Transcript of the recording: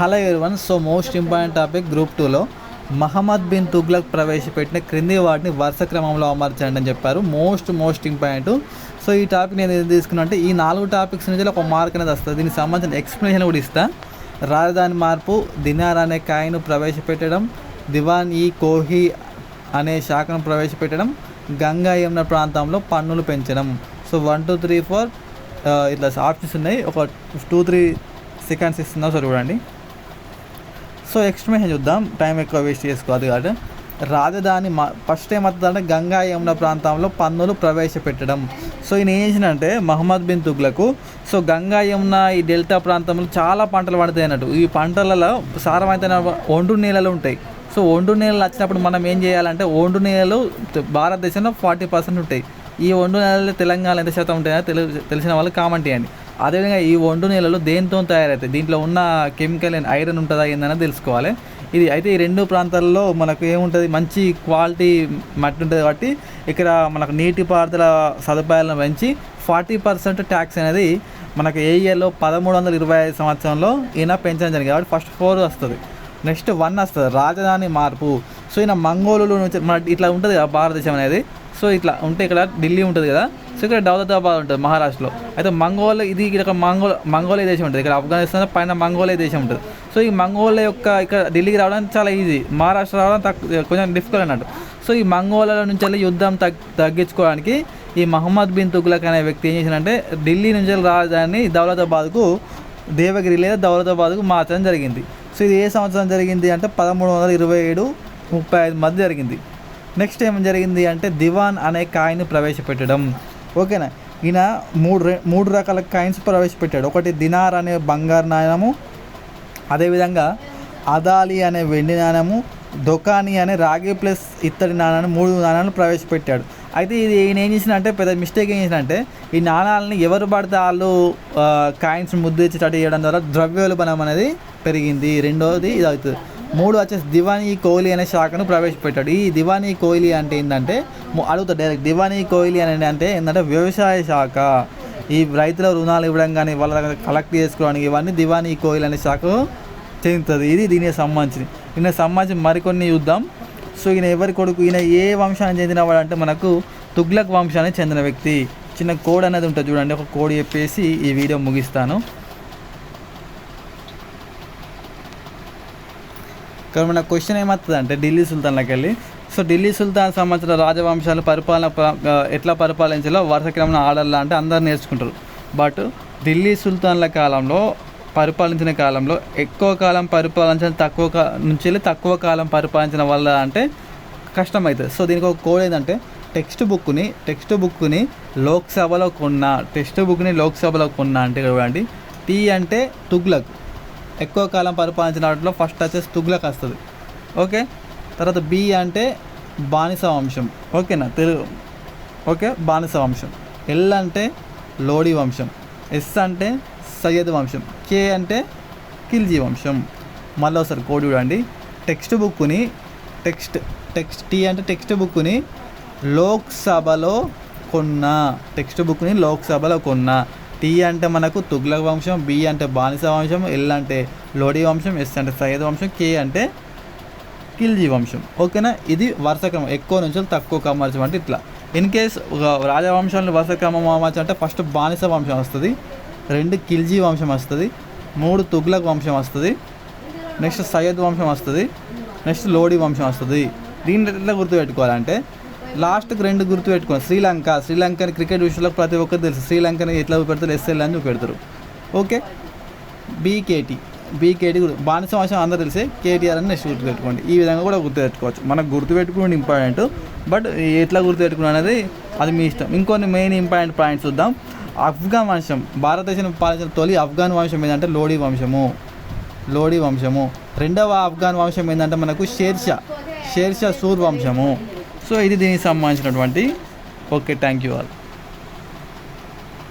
Hello everyone so most important topic group టూలో. Muhammad bin Tughlaq ప్రవేశపెట్టిన క్రింది వాటిని వరుస క్రమంలో అమర్చండి అని చెప్పారు. Most most important. సో ఈ టాపిక్ నేను తీసుకున్నా అంటే ఈ నాలుగు టాపిక్స్ నుంచి ఒక మార్క్ అనేది వస్తుంది. దీనికి సంబంధించిన ఎక్స్ప్లెనేషన్ కూడా ఇస్తా. రాజధాని మార్పు దినార్ అనే కాయను ప్రవేశపెట్టడం దివాన్ ఈ కోహి అనే శాఖను ప్రవేశపెట్టడం గంగా యమున ప్రాంతంలో పన్నులు పెంచడం. So one two three four ఇట్లా ఆప్షన్స్ ఉన్నాయి. ఒక టూ త్రీ సెకండ్స్ ఇస్తున్నా సో చూడండి. సో ఎక్స్ప్లెనేషన్ చూద్దాం. టైం ఎక్కువ వేస్ట్ చేసుకోవద్దు కాబట్టి రాజధాని మా ఫస్ట్ ఏమవుతుందంటే గంగా యమున ప్రాంతంలో పన్నులు ప్రవేశపెట్టడం. సో ఈయన ఏం చేసినంటే మహమ్మద్ బిన్ తుగ్లకు సో గంగా యమున ఈ డెల్టా ప్రాంతంలో చాలా పంటలు పండుతాయి అన్నట్టు. ఈ పంటలలో సారవంతమైన ఒండు నేలలు ఉంటాయి. సో ఒండు నేలలు వచ్చినప్పుడు మనం ఏం చేయాలంటే ఒండు నేలలు భారతదేశంలో ఫార్టీ పర్సెంట్ ఉంటాయి. ఈ ఒండు నేలలు తెలంగాణ ఎంత శాతం ఉంటాయో తెలు తెలిసిన వాళ్ళు కామెంట్ చేయండి. అదేవిధంగా ఈ ఒండు నేలలు దేనితో తయారవుతాయి దీంట్లో ఉన్న కెమికల్ అండ్ ఐరన్ ఉంటుందా ఏందని తెలుసుకోవాలి. ఇది అయితే ఈ రెండు ప్రాంతాల్లో మనకు ఏముంటుంది? మంచి క్వాలిటీ మట్టి ఉంటుంది కాబట్టి ఇక్కడ మనకు నీటిపారుదల సదుపాయాలను పెంచి ఫార్టీ పర్సెంట్ ట్యాక్స్ అనేది మనకు ఏ ఇయర్లో పదమూడు వందల ఇరవై ఐదు సంవత్సరంలో ఈయన పెంచడం జరిగింది. కాబట్టి ఫస్ట్ ఫోర్ వస్తుంది. నెక్స్ట్ వన్ వస్తుంది. రాజధాని మార్పు. సో ఈయన మంగోలు నుంచి మన ఇట్లా ఉంటుంది భారతదేశం అనేది. సో ఇట్లా ఉంటే ఇక్కడ ఢిల్లీ ఉంటుంది కదా. సో ఇక్కడ దౌలతాబాద్ ఉంటుంది మహారాష్ట్రలో. అయితే మంగోల్ ఇది ఇక్కడ మంగోల్ మంగోలే దేశం ఉంటుంది. ఇక్కడ ఆఫ్ఘనిస్తాన్ పైన మంగోలే దేశం ఉంటుంది. సో ఈ మంగోల యొక్క ఇక్కడ ఢిల్లీకి రావడానికి చాలా ఈజీ మహారాష్ట్ర రావడం తక్కువ కొంచెం డిఫికల్ట్ అన్నట్టు. సో ఈ మంగోల నుంచి వెళ్ళి యుద్ధం తగ్ తగ్గించుకోవడానికి ఈ మహమ్మద్ బిన్ తుగ్లక్ అనే వ్యక్తి ఏం చేసినంటే ఢిల్లీ నుంచి రాజధాని దౌలతాబాద్కు దేవగిరి లేదా దౌలతాబాద్కు మార్చడం జరిగింది. సో ఇది ఏ సంవత్సరం జరిగింది అంటే పదమూడు వందల ఇరవై ఏడు ముప్పై ఐదు మధ్య జరిగింది. నెక్స్ట్ ఏం జరిగింది అంటే దివాన్ అనే కాయిన్ ప్రవేశపెట్టడం. ఓకేనా? ఈయన మూడు రె మూడు రకాల కాయిన్స్ ప్రవేశపెట్టాడు. ఒకటి దినార్ అనే బంగారు నాణ్యము అదేవిధంగా అదాలి అనే వెండి నాణ్యము దొకాని అనే రాగి ప్లస్ ఇత్తడి నాణాన్ని మూడు నాణాలను ప్రవేశపెట్టాడు. అయితే ఇది ఈయన ఏం చేసిన అంటే పెద్ద మిస్టేక్ ఏం చేసిన అంటే ఈ నాణాలని ఎవరు పడితే వాళ్ళు కాయిన్స్ ముద్దిచ్చి స్టార్ట్ చేయడం ద్వారా ద్రవ్యోల్బణం అనేది పెరిగింది. రెండవది ఇది అవుతుంది మూడు వచ్చేసి దివానీ కోహ్లీ అనే శాఖను ప్రవేశపెట్టాడు. ఈ దివానీ కోహ్లీ అంటే ఏంటంటే అడుగుతా డైరెక్ట్ దివానీ కోహ్లీ అని అంటే ఏంటంటే వ్యవసాయ శాఖ. ఈ రైతుల రుణాలు ఇవ్వడం కానీ వాళ్ళ దగ్గర కలెక్ట్ చేసుకోవడానికి ఇవన్నీ దివానీ కోహ్లీ అనే శాఖ చెందుతుంది. ఇది దీనికి సంబంధించింది. దీనికి సంబంధించి మరికొన్ని చూద్దాం. సో ఈయన ఎవరి కొడుకు ఈయన ఏ వంశానికి చెందినవాడు అంటే మనకు తుగ్లక్ వంశానికి చెందిన వ్యక్తి. చిన్న కోడ్ అనేది ఉంటుంది చూడండి ఒక కోడ్ చెప్పేసి ఈ వీడియో ముగిస్తాను. కానీ మన క్వశ్చన్ ఏమవుతుంది అంటే ఢిల్లీ సుల్తాన్లోకి వెళ్ళి. సో ఢిల్లీ సుల్తాన్ సంబంధించిన రాజవంశాలు పరిపాలన ఎట్లా పరిపాలించాలో వరుస క్రమణ ఆర్డర్లా అంటే అందరు నేర్చుకుంటారు. బట్ ఢిల్లీ సుల్తాన్ల కాలంలో పరిపాలించిన కాలంలో ఎక్కువ కాలం పరిపాలించిన తక్కువ కా నుంచి వెళ్ళి తక్కువ కాలం పరిపాలించిన వల్ల అంటే కష్టమవుతుంది. సో దీనికి ఒక కోడ్ ఏంటంటే టెక్స్ట్ బుక్ని టెక్స్ట్ బుక్ని లోక్సభలో కొన్న టెక్స్ట్ బుక్ని లోక్సభలో కొన్న అంటే చూడండి టీ అంటే తుగ్లక్. ఎక్కువ కాలం పరిపాలించిన వాటిలో ఫస్ట్ వచ్చేసి తుగ్లక్ వస్తుంది. ఓకే? తర్వాత బి అంటే బానిస వంశం ఓకేనా? తెలుగు. ఓకే? బానిస వంశం ఎల్ అంటే లోడి వంశం. ఎస్ అంటే సయ్యద్ వంశం. కే అంటే ఖిల్జీ వంశం. మళ్ళీ ఒకసారి కోడ్ చూడండి. టెక్స్ట్ బుక్ని టెక్స్ట్ టెక్స్ట్ టీ అంటే టెక్స్ట్ బుక్ని లోక్సభలో కొన్న. టెక్స్ట్ బుక్ని లోక్సభలో కొన్న. టీ అంటే మనకు తుగ్లక్ వంశం బి అంటే బానిస వంశం ఎల్ అంటే లోడి వంశం ఎస్ అంటే సయ్యద్ వంశం కే అంటే కిల్జీ వంశం. ఓకేనా? ఇది వరుస క్రమం. ఎక్కువ నుంచి తక్కువ కమర్చం అంటే ఇట్లా. ఇన్ కేస్ ఒక రాజవంశంలో వరుస క్రమం అమర్చం అంటే ఫస్ట్ బానిస వంశం వస్తుంది రెండు కిల్జీ వంశం వస్తుంది మూడు తుగ్లక్ వంశం వస్తుంది నెక్స్ట్ సయ్యద్ వంశం వస్తుంది నెక్స్ట్ లోడి వంశం వస్తుంది. దీన్ని ఎట్లా గుర్తుపెట్టుకోవాలంటే లాస్ట్కి రెండు గుర్తు గుర్తుపెట్టుకోవాలి శ్రీలంక. శ్రీలంకని క్రికెట్ విషయంలో ప్రతి ఒక్కరు తెలుసు. శ్రీలంకని ఎట్లా పెడతారు ఎస్ఎల్ అని చూపెడతారు ఓకే? బీకేటీ. బీకేటీ కూడా బానిస వంశం అందరూ తెలిసే కేటీఆర్ అని నెక్స్ట్ గుర్తుపెట్టుకోండి. ఈ విధంగా కూడా గుర్తు పెట్టుకోవచ్చు మనకు గుర్తుపెట్టుకోవడం ఇంపార్టెంట్ బట్ ఎట్లా గుర్తు గుర్తుపెట్టుకున్నాం అనేది అది మీ ఇష్టం. ఇంకొన్ని మెయిన్ ఇంపార్టెంట్ పాయింట్స్ చూద్దాం. అఫ్ఘాన్ వంశం. భారతదేశం పాలించిన తొలి అఫ్ఘాన్ వంశం ఏంటంటే లోడీ వంశము. లోడీ వంశము. రెండవ ఆఫ్ఘాన్ వంశం ఏంటంటే మనకు షేర్షా. షేర్షా సూర్ వంశము. సో ఇది దీనికి సంబంధించినటువంటి. Okay thank you all.